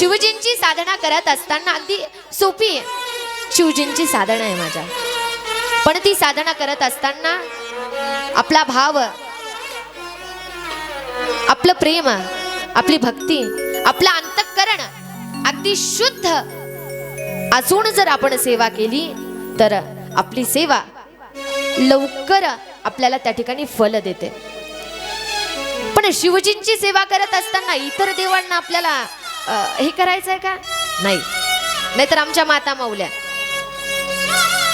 शिवजींची साधना करत असताना अगदी सोपी आहे. शिवजींची साधना आहे माझ्या. पण ती साधना करत असताना आपला भाव आपलं प्रेम आपली भक्ती आपलं अंतःकरण अगदी शुद्ध असून जर आपण सेवा केली तर आपली सेवा लवकर आपल्याला त्या ठिकाणी फल देते. पण शिवजींची सेवा करत असताना इतर देवांना आपल्याला हे हे करायचंय का? नाही. नाहीतर आमच्या माता माऊल्या.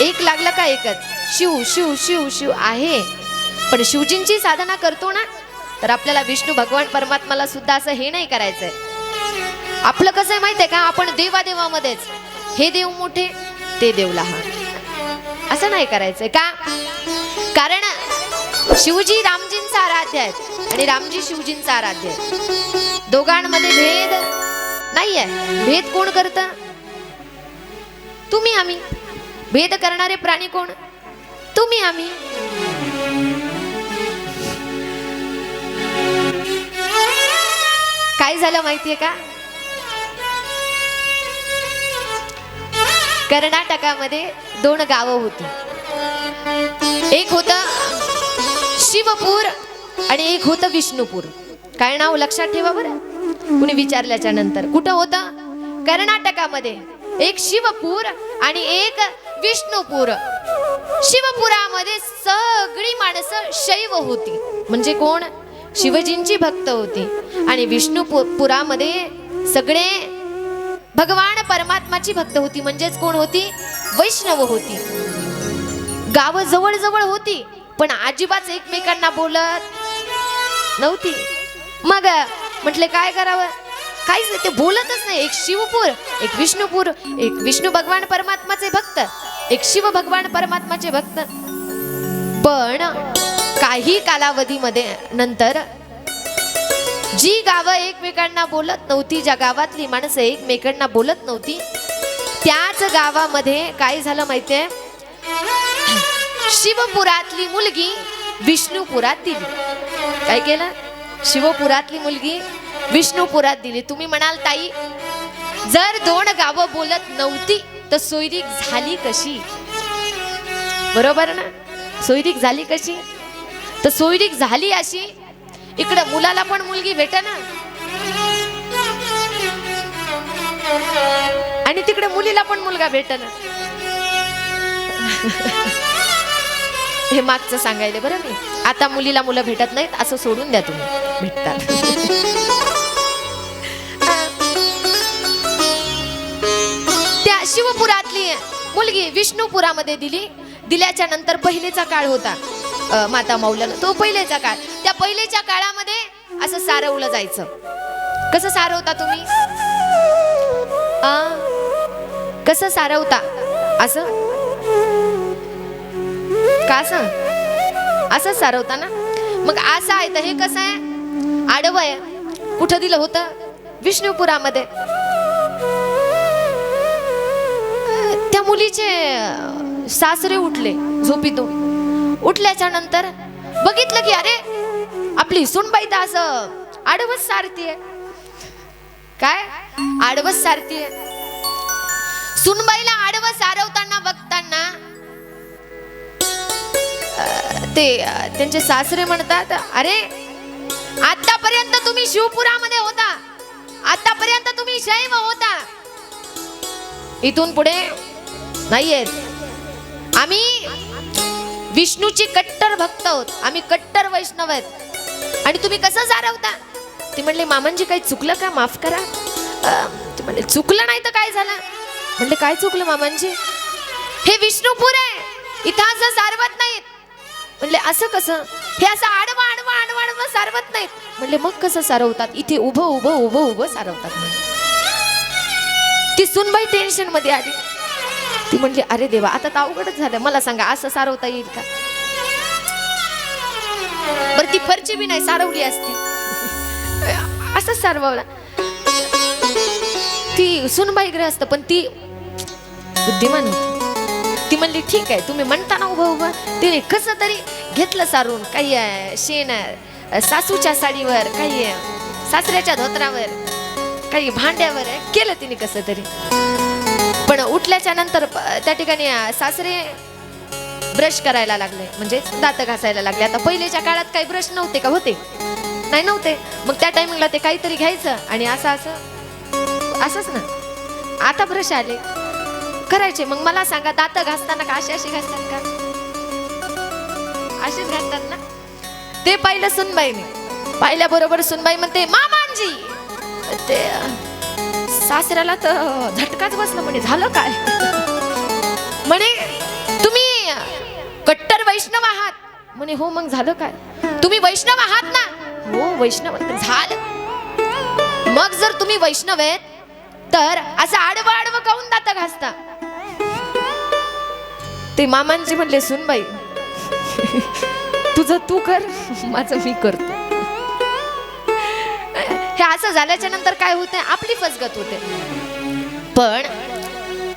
एक लागलं का एकच? शिव शिव शिव शिव आहे. पण शिवजींची साधना करतो ना तर आपल्याला विष्णू भगवान परमात्माला सुद्धा असं हे नाही करायचंय. आपलं कसं आहे माहितीये का? आपण देवादेवामध्येच. हे देव मोठे ते देव लहान. असं नाही करायचंय का? कारण शिवजी रामजींचा आराध्य आहेत आणि रामजी शिवजींचा आराध्य आहे दोघांमध्ये भेद नाहीये. भेद कोण करत? तुम्ही आम्ही. भेद करणारे प्राणी कोण? तुम्ही आम्ही. काय झालं माहितीये का? कर्नाटकामध्ये दोन गावं होती. एक होत शिवपूर आणि एक होतं विष्णुपूर. काय नाव? लक्षात ठेवा बरं. कुणी विचारल्याच्या नंतर. कुठं होतं? कर्नाटकामध्ये. एक शिवपूर आणि एक विष्णुपूर. शिवपुरामध्ये सगळी माणसं शैव होती. म्हणजे कोण? शिवजींची भक्त होती. आणि विष्णुपुरामध्ये सगळे भगवान परमात्माची भक्त होती. म्हणजेच कोण होती? वैष्णव होती. गाव जवळ जवळ होती. पण अजिबात एकमेकांना बोलत नव्हती. मग म्हटले काय करावं? काहीच नाही ते बोलतच नाही. एक शिवपूर एक विष्णुपूर एक विष्णू भगवान परमात्माचे भक्त एक शिव भगवान परमात्माचे भक्त. पण काही कालावधीमध्ये नंतर जी गावं एकमेकांना बोलत नव्हती ज्या गावातली माणसं एकमेकांना बोलत नव्हती त्याच गावामध्ये काय झालं माहितीये? शिवपुरातली मुलगी विष्णुपुरात दिली. काय केलं? शिवपुरातली मुलगी विष्णुपुरात दिली. तुम्ही म्हणाल ताई जर दोन गावं बोलत नव्हती तर सोयरीक झाली कशी? बरोबर ना? सोयरीक झाली कशी? तर सोयरीक झाली अशी इकडं मुलाला पण मुलगी भेट ना? आणि तिकडे मुलीला पण मुलगा भेट ना? हे मागचं सांगायले बरं मी. आता मुलीला मुलं भेटत नाहीत असं सोडून द्या तुम्ही. भेटतात. त्या शिवपुरातली मुलगी विष्णुपुरामध्ये दिली. दिल्याच्या नंतर पहिलेचा काळ होता माता मौलाना तो पहिलेचा काळ. त्या पहिलेच्या काळामध्ये असं सारवलं जायचं. कसं सारवता तुम्ही? आ? कसं सारवता? असं? का असं? असं सारवता ना मग असं आहे तर हे कसं आहे? आडवं आहे. कुठं दिलं होतं? विष्णुपुरामध्ये. त्या मुलीचे सासरे उठले झोपीतून. उठल्याच्या नंतर बघितलं की अरे आपली सुनबाई तर असं आडवच सारतीये. काय? आडवच सारतीये. सुनबाईला आडवं सारवताना बघताना ते त्यांचे सासरे म्हणतात अरे आतापर्यंत तुम्ही शिवपुरामध्ये होता. आतापर्यंत तुम्ही शैव होता. इथून पुढे नाहीयेत. आम्ही विष्णूची कट्टर भक्त आहोत. आम्ही कट्टर वैष्णव आहेत. आणि तुम्ही कसं सारवता ती म्हणले मामांजी काही चुकलं का? माफ करा. ती म्हणले चुकलं नाही तर काय झालं? म्हणले काय चुकलं मामांजी? हे विष्णुपूर आहे इथं असं सारवत नाहीत. म्हणले असं कसं? हे असं आडवं आडवं आडवं आडवं सारवत नाहीत. म्हणले मग कसं सारवतात? इथे उभं उभं उभं उभं सारवतात ती सुनबाई टेन्शनमध्ये आली. ती म्हणली अरे देवा आता तर अवघडच झालं. मला सांगा असं सारवता येईल का? बरं ती फरची बी नाही सारवली असती. असं सारवला ती सुनबाई ग्रहस्थ पण ती बुद्धिमान होती. ती म्हणली ठीक आहे तुम्ही म्हणता ना हो उभं उभं तिने कसं तरी घेतलं सारून काही शेण सासूच्या साडीवर काही सासऱ्याच्या धोत्रावर काही भांड्यावर केलं तिने कसं तरी. पण उठल्याच्या नंतर त्या ठिकाणी सासरे ब्रश करायला लागले. म्हणजे दात घासायला लागले. आता पहिलेच्या काळात काही ब्रश नव्हते का होते? नाही नव्हते. मग त्या टायमिंगला ते काहीतरी घ्यायचं आणि असं असं असंच ना. आता ब्रश आले. करायचे. मग मला सांगा दात घासताना का अशी अशी घासतात का? अशीच घासतात ना? ते पाहिलं सुनबाईने. पाहिल्याबरोबर सुनबाई म्हणते मामांजी! ते सासऱ्याला तर झटकाच बसला म्हणे. झालं काय? म्हणे तुम्ही कट्टर वैष्णव आहात. म्हणे हो मग झालं काय? तुम्ही वैष्णव आहात ना? हो वैष्णव. झालं. मग जर तुम्ही वैष्णव आहेत तर असं आडवं आडवं काऊन दात घासता? ते मामांचे म्हणले सुनबाई तुझं तू कर माझं मी करतो. हे असं झाल्याच्यानंतर काय होते आपली फसगत होते. पण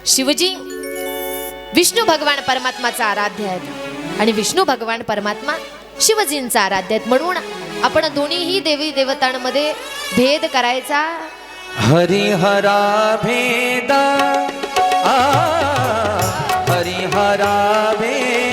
शिवजी विष्णू भगवान परमात्माचा आराध्य आहेत आणि विष्णू भगवान परमात्मा शिवजींचा आराध्य आहेत म्हणून आपण दोन्हीही देवी देवतांमध्ये भेद करायचा. हरिहरा भेदा आ हरिहरा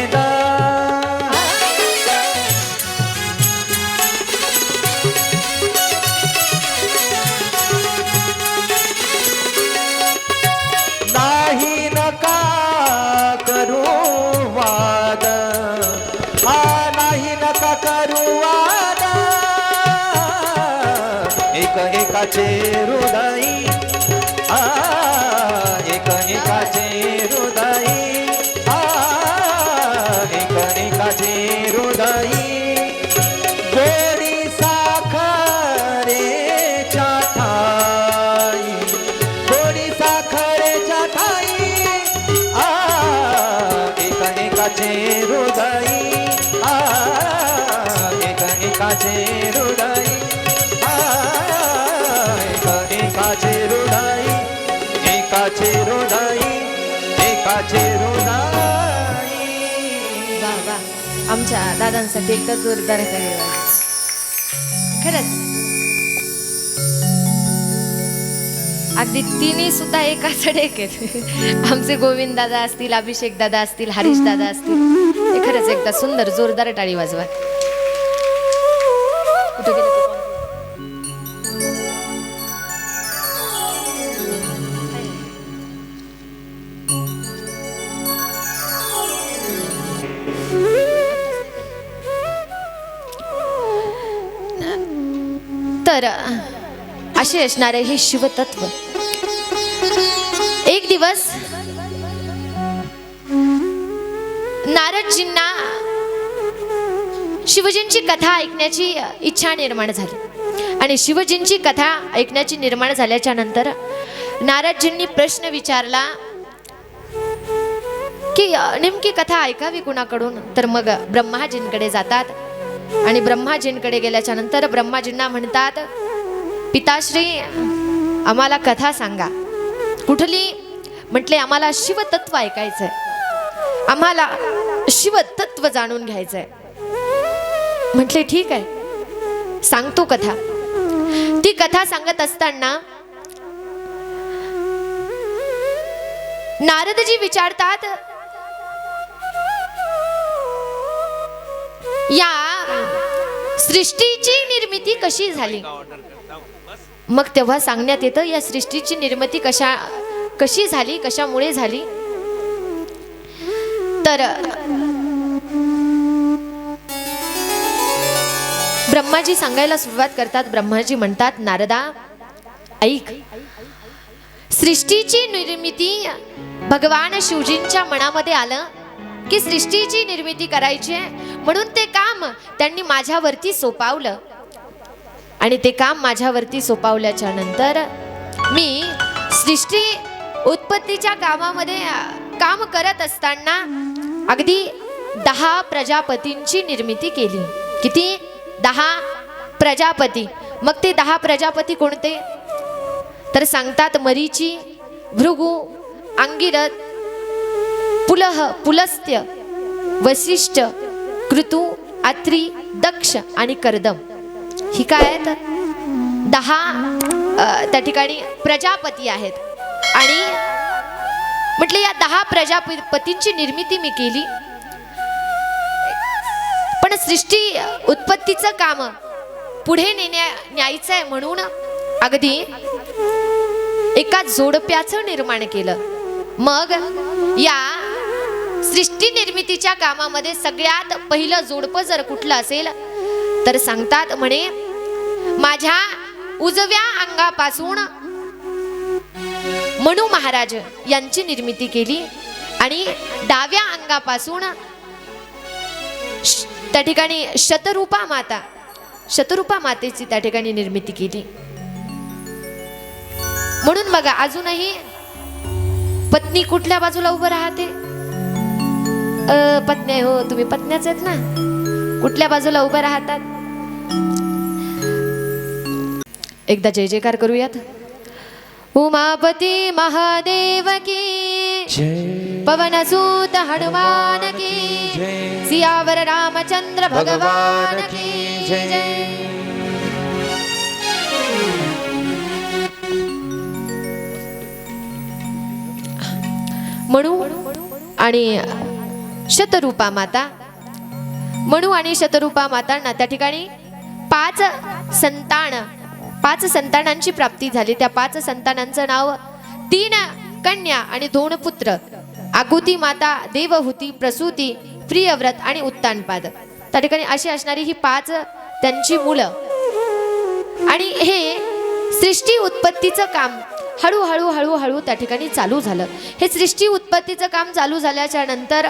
वा आमच्या दादांसाठी एकदा जोरदार टाळी वाजवा. खरंच. अगदी तिन्ही सुद्धा एका एक आहेत आमचे गोविंद दादा असतील अभिषेक दादा असतील हरीश दादा असतील. ते खरंच एकदा सुंदर जोरदार टाळी वाजवा. तर असे असणारे हे शिवतत्व. एक दिवस नारदजींना शिवजींची कथा ऐकण्याची इच्छा निर्माण झाली. आणि शिवजींची कथा ऐकण्याची निर्माण झाल्याच्यानंतर नारदजींनी प्रश्न विचारला की नेमकी कथा ऐकावी कुणाकडून? तर मग ब्रह्माजींकडे जातात. आणि ब्रह्माजींकडे गेल्याच्यानंतर ब्रह्माजींना म्हणतात पिताश्री आम्हाला कथा सांगा. कुठली? म्हटले आम्हाला शिवतत्व ऐकायचंय. आम्हाला शिवतत्व जाणून घ्यायचंय. म्हटले ठीक आहे. सांगतो कथा. ती कथा सांगत असताना नारदजी विचारतात या सृष्टीची निर्मिती कशी झाली? मग तेव्हा सांगण्यात येतं या सृष्टीची निर्मिती कशा कशी झाली कशामुळे झाली? तर ब्रह्माजी सांगायला सुरुवात करतात. ब्रह्माजी म्हणतात नारदा ऐक. सृष्टीची निर्मिती भगवान शिवजींच्या मनामध्ये आलं की सृष्टीची निर्मिती करायची आहे. म्हणून ते काम त्यांनी माझ्यावरती सोपावलं. आणि ते काम माझ्यावरती सोपावल्याच्या नंतर मी सृष्टी उत्पत्तीच्या कामामध्ये काम करत असताना अगदी दहा प्रजापतींची निर्मिती केली. किती? दहा प्रजापती. मग ते दहा प्रजापती कोणते? तर सांगतात मरीची भृगू अंगिरथ पुलह पुलस्त्य वशिष्ठ कृतू अत्री दक्ष आणि कर्दम. ही काय आहेत? दहा त्या ठिकाणी प्रजापती आहेत. आणि म्हटले या दहा प्रजापतींची निर्मिती मी केली. पण सृष्टी उत्पत्तीचं काम पुढे नेण्या न्यायचं आहे म्हणून अगदी एका जोडप्याचं निर्माण केलं. मग या सृष्टी निर्मितीच्या कामामध्ये सगळ्यात पहिलं जोडपं जर कुठलं असेल तर सांगतात म्हणे माझ्या उजव्या अंगापासून मनू महाराज यांची निर्मिती केली आणि डाव्या अंगापासून श- त्या ठिकाणी शतरूपा माता शतरूपा मातेची त्या ठिकाणी निर्मिती केली. म्हणून बघा अजूनही पत्नी कुठल्या बाजूला उभं राहते? पत्नी हो तुम्ही पत्न्याच आहेत ना? कुठल्या बाजूला उभं राहतात? एकदा जय जयकार करूयात. उमापती महादेव की पवनसूत हनुमान की सियावर रामचंद्र भगवान की जय. म्हणू आणि शतरूपा माता. म्हणू आणि शतरूपा मातांना त्या ठिकाणी पाच संतान पाच संतानांची प्राप्ती झाली. त्या पाच संतानांचं नाव तीन कन्या आणि दोन पुत्र. आकुती माता देवहूती प्रसूती प्रियव्रत आणि उत्तानपाद. त्या ठिकाणी अशी असणारी ही पाच त्यांची मुलं. आणि हे सृष्टी उत्पत्तीचं काम हळूहळू हळूहळू त्या ठिकाणी चालू झालं. हे सृष्टी उत्पत्तीचं काम चालू झाल्याच्यानंतर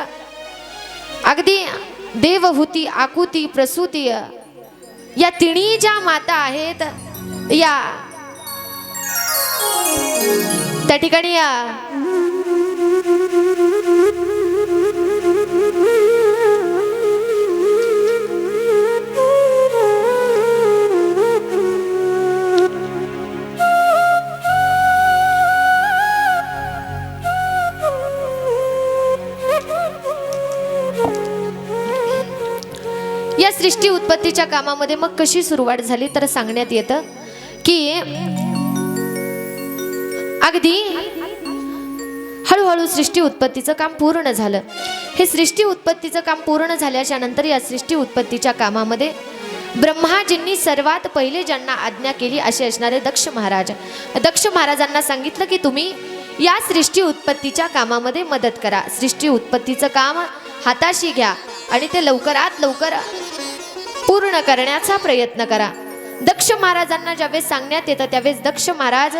अगदी देवहूती आकुती प्रसूती या तिन्ही ज्या माता आहेत या त्या ठिकाणी या सृष्टी उत्पत्तीच्या कामामध्ये मग कशी सुरुवात झाली तर सांगण्यात येतं की अगदी हळूहळू सृष्टी उत्पत्तीचं काम पूर्ण झालं. हे सृष्टी उत्पत्तीचं काम पूर्ण झाल्याच्यानंतर या सृष्टी उत्पत्तीच्या कामामध्ये ब्रह्माजींनी सर्वात पहिले ज्यांना आज्ञा केली असे असणारे दक्ष महाराज. दक्ष महाराजांना सांगितलं की तुम्ही या सृष्टी उत्पत्तीच्या कामामध्ये मदत करा. सृष्टी उत्पत्तीचं काम हाताशी घ्या. आणि ते लवकरात लवकर पूर्ण करण्याचा प्रयत्न करा. दक्ष महाराजांना ज्यावेळेस सांगण्यात येतं त्यावेळेस दक्ष महाराज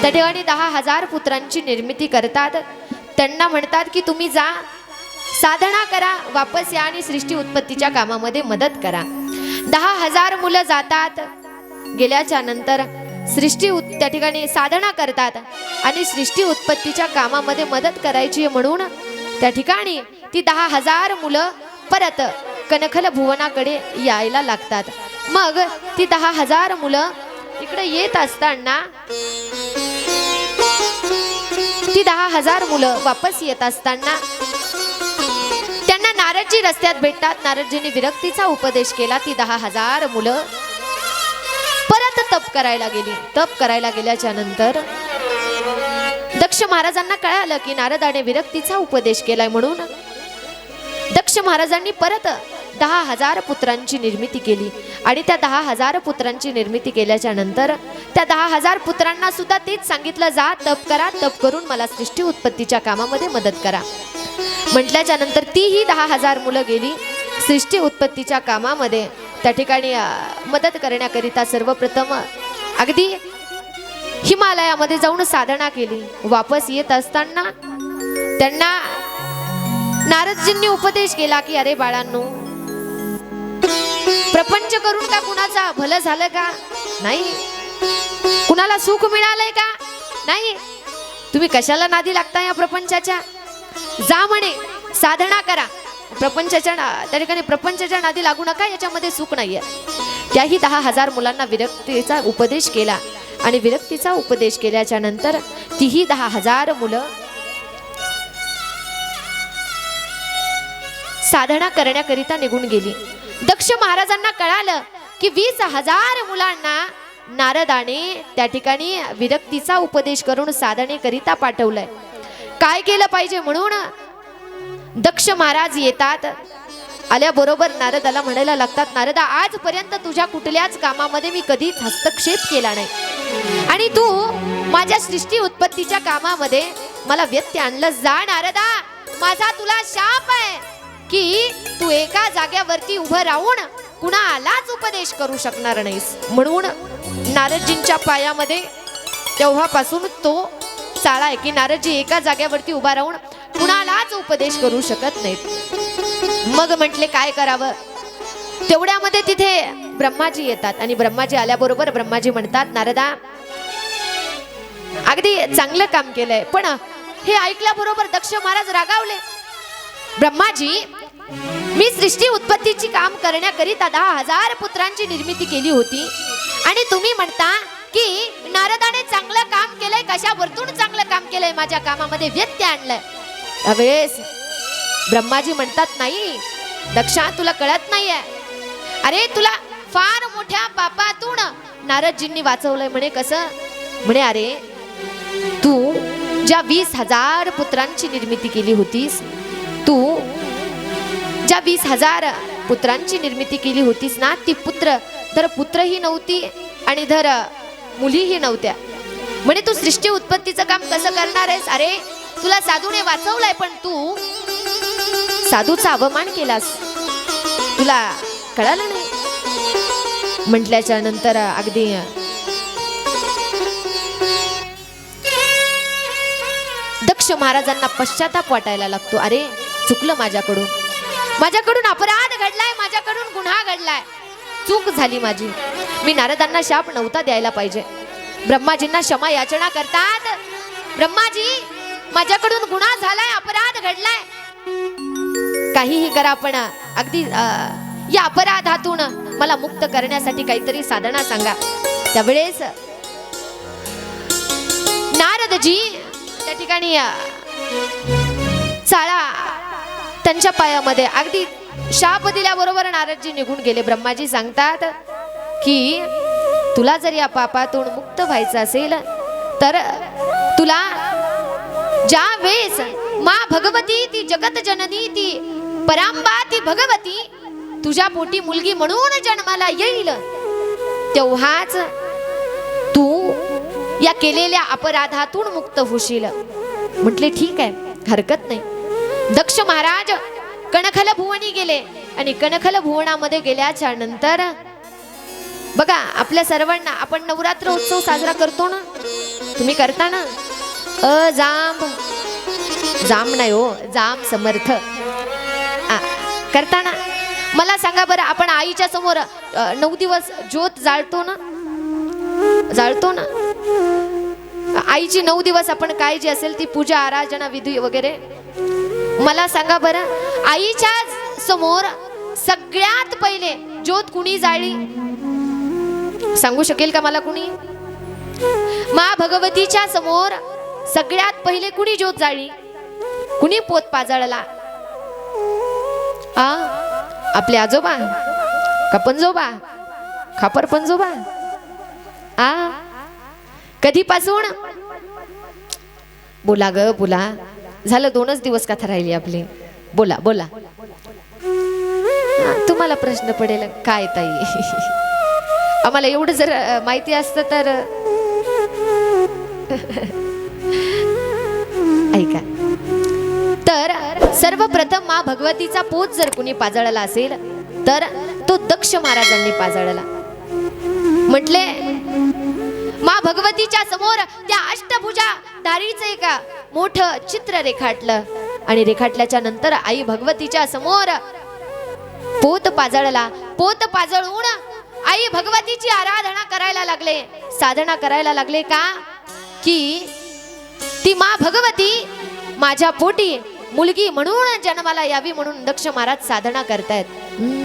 त्या ठिकाणी दहा हजार पुत्रांची निर्मिती करतात. त्यांना म्हणतात की तुम्ही जा साधना करा वापस या आणि सृष्टी उत्पत्तीच्या कामामध्ये मदत करा. दहा हजार मुलं जातात. गेल्याच्यानंतर सृष्टी उत त्या ठिकाणी साधना करतात आणि सृष्टी उत्पत्तीच्या कामामध्ये मदत करायची म्हणून त्या ठिकाणी ती दहा हजार मुलं परत कनखल भुवनाकडे यायला लागतात. मग ती दहा हजार मुलं इकडे येत असताना ती दहा हजार मुलं वापस येत असताना त्यांना नारदजी रस्त्यात भेटतात. नारदजींनी विरक्तीचा उपदेश केला. ती दहा हजार मुलं परत तप करायला गेली. तप करायला गेल्याच्यानंतर दक्ष महाराजांना कळालं की नारदाने विरक्तीचा उपदेश केलाय म्हणून दक्ष महाराजांनी परत दहा हजार पुत्रांची निर्मिती केली. आणि त्या दहा हजार पुत्रांची निर्मिती केल्याच्यानंतर त्या दहा हजार पुत्रांना सुद्धा तेच सांगितलं जा तप करा तप करून मला सृष्टी उत्पत्तीच्या कामामध्ये मदत करा. म्हटल्याच्या नंतर तीही दहा हजार मुलं गेली. सृष्टी उत्पत्तीच्या कामामध्ये त्या ठिकाणी मदत करण्याकरिता सर्वप्रथम अगदी हिमालयामध्ये जाऊन साधना केली. वापस येत असताना त्यांना नारदजींनी उपदेश केला की अरे बाळांनो प्रपंच करून का कुणाचा भलं झालं का? नाही. कुणाला सुख मिळालंय का? नाही. तुम्ही कशाला नादी लागता या प्रपंचाच्या? जा म्हणे साधना करा. प्रपंचाच्या ना- त्या ठिकाणी प्रपंचाच्या नादी लागू नका याच्यामध्ये सुख नाहीये. त्याही दहा हजार मुलांना विरक्तीचा उपदेश केला. आणि विरक्तीचा उपदेश केल्याच्यानंतर तीही दहा हजार मुलं साधना करण्याकरिता निघून गेली. दक्ष महाराजांना कळालं की वीस हजार मुलांना नारदाने त्या ठिकाणी विरक्तीचा उपदेश करून साधनेकरिता पाठवलंय. काय केलं पाहिजे म्हणून? दक्ष महाराज येतात आल्याबरोबर नारदाला म्हणायला लागतात नारदा आजपर्यंत तुझ्या कुठल्याच कामामध्ये मी कधीच हस्तक्षेप केला नाही. आणि तू माझ्या सृष्टी उत्पत्तीच्या कामामध्ये मला व्यत्यय आणलं जा नारदा. माझा तुला शाप आहे. की तू एका जाग्यावरती उभं राहून कुणालाच उपदेश करू शकणार नाहीस. म्हणून नारदजींच्या पायामध्ये तेव्हापासून तो चाळा आहे की नारदजी एका जाग्यावरती उभा राहून कुणालाच उपदेश करू शकत नाहीत. मग म्हटले काय करावं? तेवढ्यामध्ये तिथे ब्रह्माजी येतात आणि ब्रह्माजी आल्याबरोबर ब्रह्माजी म्हणतात नारदा अगदी चांगलं काम केलंय पण हे ऐकल्याबरोबर दक्ष महाराज रागावले. ब्रह्माजी मी सृष्टी उत्पत्तीची काम करण्याकरिता दहा हजार पुत्रांची निर्मिती केली होती. आणि तुम्ही म्हणता की नारदाने चांगलं काम केलंय कशावरतून चांगलं काम केलंय माझ्या कामामध्ये व्यत्यय आणलंय. त्यावेळेस ब्रह्माजी म्हणतात नाही दक्षा तुला कळत नाहीये. अरे तुला फार मोठ्या पापातून नारदजींनी वाचवलंय म्हणे कसं? म्हणे अरे तू ज्या वीस हजार पुत्रांची निर्मिती केली होतीस ज्या वीस हजार पुत्रांची निर्मिती केली होतीस ना ती पुत्र धर पुत्रही नव्हती आणि धर मुलीही नव्हत्या. म्हणे तू सृष्टी उत्पत्तीचं काम कसं करणार आहेस? अरे तुला साधूने वाचवलंय पण तू साधूचा अवमान केलास. तुला कळालं नाही? म्हटल्याच्या नंतर अगदी दक्ष महाराजांना पश्चाताप वाटायला लागतो. अरे चुकलं माझ्याकडून. माझ्याकडून अपराध घडलाय माझ्याकडून गुन्हा घडलाय. चूक झाली माझी. मी नारदांना शाप नव्हता द्यायला पाहिजे. ब्रह्माजींना क्षमा याचना करतात. ब्रह्माजी माझ्याकडून गुन्हा झालाय अपराध घडलाय. काहीही करा पण अगदी या अपराधातून मला मुक्त करण्यासाठी काहीतरी साधना सांगा. त्यावेळेस नारदजी त्या ठिकाणी चाळा त्यांच्या पायामध्ये. अगदी शाप दिल्याबरोबर नारदजी निघून गेले. ब्रह्माजी सांगतात की तुला जर या पापातून मुक्त व्हायचं असेल तर तुला ज्या वेळेस मा भगवती ती जगत जननी ती परांबा ती भगवती तुझ्या पोटी मुलगी म्हणून जन्माला येईल तेव्हाच तू या केलेल्या अपराधातून मुक्त होशील. म्हटले ठीक आहे हरकत नाही. दक्ष महाराज कणखल भुवनी गेले आणि कणखल भुवनामध्ये गेल्याच्यानंतर बघा आपल्या सर्वांना आपण नवरात्र उत्सव साजरा करतो ना? तुम्ही करता ना? अ जांब जाम नाही हो जाम समर्थ. आ, करता ना? मला सांगा बरं आपण आईच्या समोर नऊ दिवस ज्योत जाळतो ना? जाळतो ना? आईची नऊ दिवस आपण काय जी असेल ती पूजा आराधना विधी वगैरे मला सांगा बरं आईच्या समोर सगळ्यात पहिले ज्योत कुणी जाळी? सांगू शकेल का मला कुणी? मा भगवतीच्या समोर सगळ्यात पहिले कुणी ज्योत जाळी? कुणी पोत पाजळला? आ? आपले आजोबा? का पंजोबा खापर पंजोबा आ? कधीपासून? बोला ग बोला. झालं दोनच दिवस कथा राहिली आपली. बोला बोला. तुम्हाला प्रश्न पडेल काय ताई? आम्हाला एवढं जर माहिती असतं तर ऐका. तर सर्वप्रथम मा भगवतीचा पोत जर कुणी पाजळला असेल तर तो दक्ष महाराजांनी पाजळला. म्हटले मा भगवतीच्या समोर त्या अष्टभुजा दारीचं एका मोठं चित्र रेखाटलं. आणि रेखाटल्याच्या नंतर आई भगवतीच्या समोर पोत पाजळला. पोत पाजळून आई भगवतीची आराधना करायला लागले. साधना करायला लागले का? की ती मा भगवती माझ्या पोटी मुलगी म्हणून जन्माला यावी म्हणून दक्ष महाराज साधना करतायत.